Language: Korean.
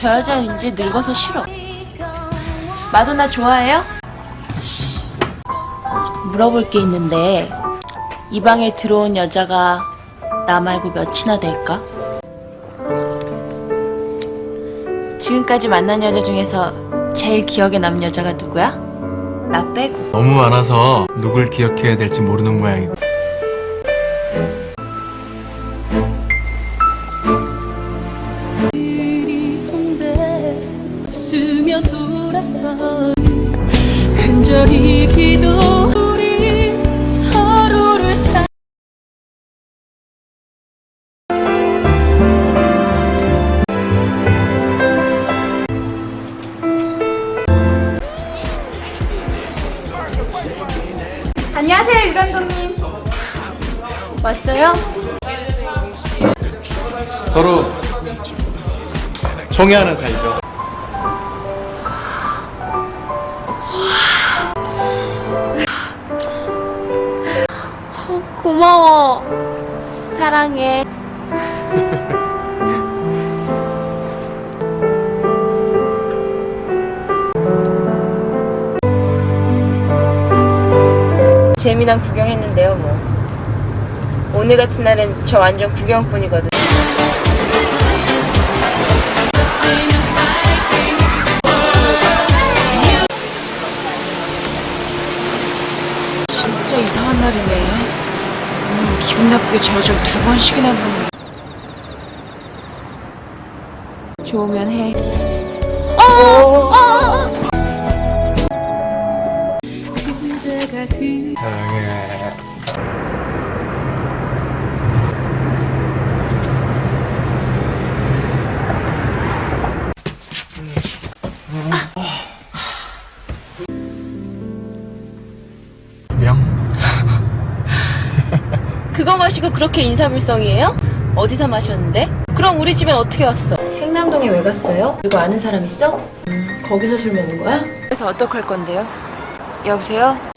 저 여자 이제 늙어서 싫어. 마도나 좋아해요? 치. 물어볼 게 있는데 이 방에 들어온 여자가 나 말고 몇이나 될까? 지금까지 만난 여자 중에서 제일 기억에 남는 여자가 누구야? 나 빼고. 너무 많아서 누굴 기억해야 될지 모르는 모양이고 돌아서 간절히 기도 우리 서로를 사 안녕하세요, 유 감독님. 왔어요? 서로 총애하는 사이죠 사랑해. 재미난 구경했는데요, 뭐. 오늘 같은 날은 저 완전 구경꾼이거든. 진짜 이상한 날이네. 기분 나쁘게 저 여자를 두 번씩이나 보는 좋으면 해. 그대 그거 마시고 그렇게 인사불성이에요? 어디서 마셨는데? 그럼 우리 집엔 어떻게 왔어? 행남동에 왜 갔어요? 누구 아는 사람 있어? 음, 거기서 술 먹은 거야? 그래서 어떡할 건데요? 여보세요?